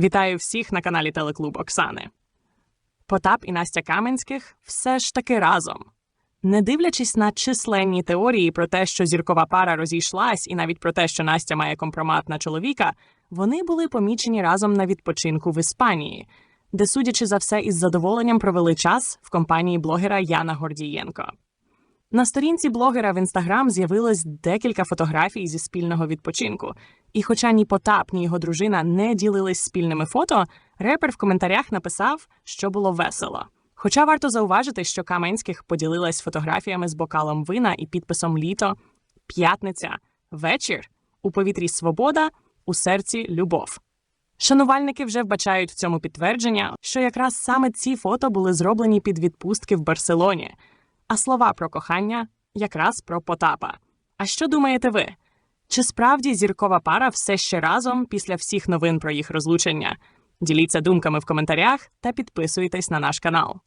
Вітаю всіх на каналі Телеклуб Оксани. Потап і Настя Каменських все ж таки разом. Не дивлячись на численні теорії про те, що зіркова пара розійшлась, і навіть про те, що Настя має компромат на чоловіка, вони були помічені разом на відпочинку в Іспанії, де, судячи за все, із задоволенням провели час в компанії блогера Яна Гордієнко. На сторінці блогера в інстаграм з'явилось декілька фотографій зі спільного відпочинку. І хоча ні Потап, ні його дружина не ділились спільними фото, репер в коментарях написав, що було весело. Хоча варто зауважити, що Каменських поділилась фотографіями з бокалом вина і підписом літо, п'ятниця, вечір, у повітрі свобода, у серці любов. Шанувальники вже вбачають в цьому підтвердження, що якраз саме ці фото були зроблені під відпустки в Барселоні, а слова про кохання якраз про Потапа. А що думаєте ви? Чи справді зіркова пара все ще разом після всіх новин про їх розлучення? Діліться думками в коментарях та підписуйтесь на наш канал.